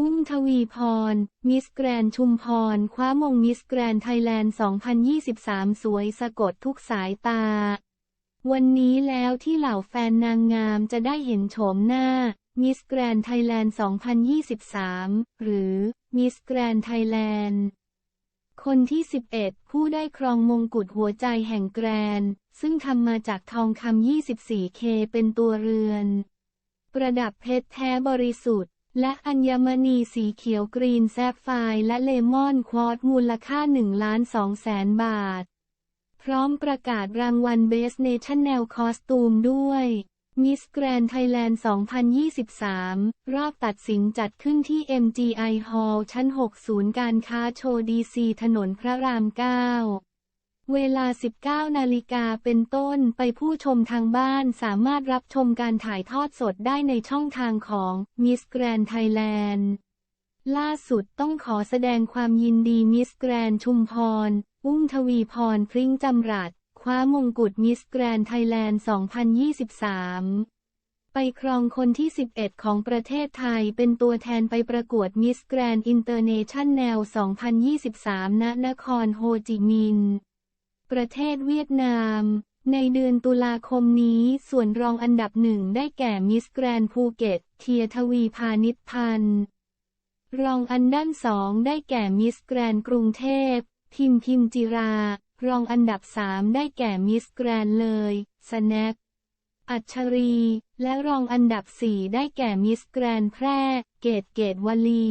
อุ้มทวีพร มิสแกรนชุมพร คว้ามงมิสแกรนไทยแลนด์ 2023 สวยสะกดทุกสายตา วันนี้แล้วที่เหล่าแฟนนางงามจะได้เห็นโฉมหน้า มิสแกรนไทยแลนด์ 2023 หรือมิสแกรนไทยแลนด์คนที่ 11 ผู้ได้ครองมงกุฎหัวใจแห่งแกรน ซึ่งทำมาจากทองคำ 24K เป็นตัวเรือน ประดับเพชรแท้บริสุทธิ์ และอัญมณีสีเขียวกรีนแซฟไฟร์และเลมอนควอตมูลค่า1ล้าน2แสนบาท พร้อมประกาศรางวัล Best National Costume ด้วย Miss Grand Thailand 2023 รอบตัดสินจัดขึ้นที่ MGI Hall ชั้น 6 ศูนย์การค้าโชว์ดีซีถนนพระราม 9 เวลา 19 นาฬิกาเป็นต้นไปผู้ชมทางบ้านสามารถรับชมการถ่ายทอดสดได้ในช่องทางของ Miss Grand Thailand ล่าสุดต้องขอแสดงความยินดีมิสแกรนชุมพร อุ้มทวีพรพริ้งจำรัดคว้ามงกุฎมิสแกรนไทยแลนด์ 2023 ไปครองคนที่ 11 ของประเทศไทยเป็นตัวแทนไปประกวดมิสแกรนอินเตอร์เนชั่นแนล 2023 ณ นครโฮจิมินห์ ประเทศเวียดนาม ในเดือนตุลาคมนี้ส่วนรองอันดับหนึ่งได้แก่มิสแกรนภูเก็ต เทียทวีพานิชพันธ์ รองอันดับสองได้แก่มิสแกรนกรุงเทพ พิมพิมจิรา รองอันดับสามได้แก่มิสแกรนเลยสแน็คอัชรี และรองอันดับสี่ได้แก่มิสแกรนแพร่ เกตเกตวลี